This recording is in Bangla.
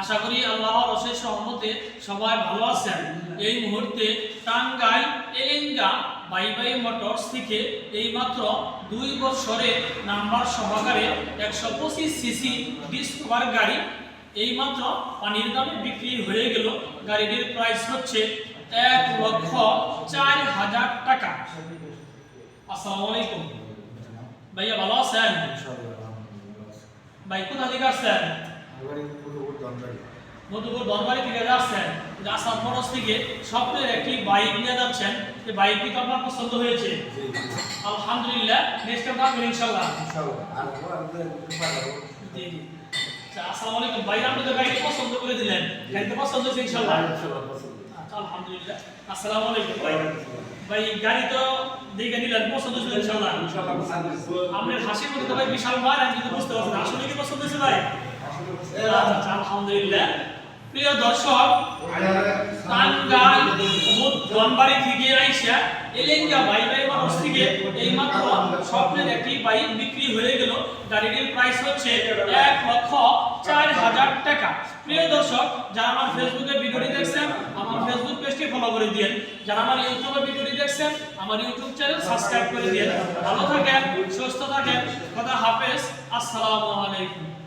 আশা করি আল্লাহর অশেষ রহমতে সবাই ভালো আছেন। এই মুহূর্তে Tangail Elenga bye bye motors থেকে এইমাত্র দুই বছরে নাম্বার সহকারে একশো পঁচিশ সিসি ডিসকভার গাড়ি এইমাত্র পানির দামে বিক্রি হয়ে গেল। গাড়িটির প্রাইস হচ্ছে এক লক্ষ চার হাজার টাকা। আসসালামু আলাইকুম। ভাইয়া ভালো আছেন? ভাই কোথা থেকে আসছেন? মধুপুর দরবারি থেকে যাচ্ছেন? আসাম খরচ থেকে স্বপ্নের একটি বাইক নিয়ে যাচ্ছেন। যে বাইকটি তো আপনার পছন্দ হয়েছে। আলহামদুলিল্লাহ নেক্সট টাইম পাবেন ইনশাল্লাহ জি জি। আচ্ছা আসসালামু আলাইকুম। ভাই আপনি তো গাড়ি পছন্দ করে দিলেন। পছন্দ হয়েছে ইনশাল্লাহ আচ্ছা আলহামদুলিল্লাহ। আসসালামু আলাইকুম ভাই। গাড়ি তো দেখে নিলেন পছন্দ হয়েছে ইনশাল্লাহ আপনার হাসির মধ্যে তো ভাই বিশাল মার আমি কিন্তু বুঝতে পারছি আসলে কি পছন্দ হয়েছে ভাই? প্রিয় দর্শক যারা আমার ফেসবুকে ভিডিওটি দেখছেন, আমার ফেসবুক পেজটি ফলো করে দিন যারা আমার ইউটিউবে ভিডিওটি দেখছেন, আমার ইউটিউব চ্যানেল সাবস্ক্রাইব করে দিন ভালো থাকেন, সুস্থ থাকেন কথা হাফেজ। আসসালামু আলাইকুম।